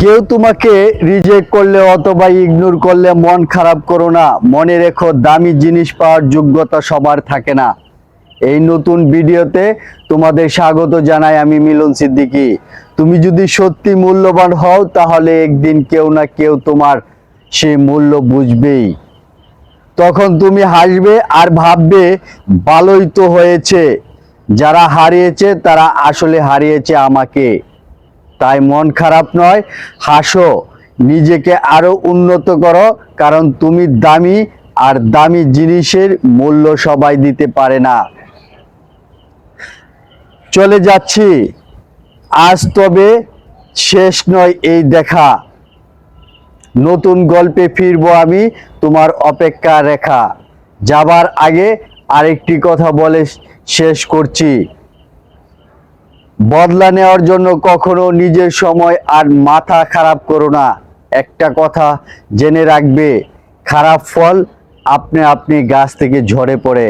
কেউ তোমাকে রিজেক্ট করলে অথবা ইগনোর করলে মন খারাপ করো না। মনে রেখো, দামি জিনিস পাওয়ার যোগ্যতা সবার থাকে না। এই নতুন ভিডিওতে তোমাদের স্বাগত জানাই আমি মিলন সিদ্দিকী। তুমি যদি সত্যি মূল্যবান হও, তাহলে একদিন কেউ না কেউ তোমার সে মূল্য বুঝবেই। তখন তুমি হাসবে আর ভাববে ভালোই তো হয়েছে। যারা হারিয়েছে, তারা আসলে হারিয়েছে আমাকে। তাই মন খারাপ নয়, হাসো, নিজেকে আরও উন্নত করো, কারণ তুমি দামি আর দামি জিনিসের মূল্য সবাই দিতে পারে না। চলে যাচ্ছি। আজ তবে শেষ নয় এই দেখা। নতুন গল্পে ফিরবো আমি তোমার অপেক্ষা রেখা। যাবার আগে আরেকটি কথা বলে শেষ করছি। বদলা নেওয়ার জন্য কখনো নিজের সময় আর মাথা খারাপ করো না। একটা কথা জেনে রাখবে, খারাপ ফল আপনি আপনি গাছ থেকে ঝরে পড়ে।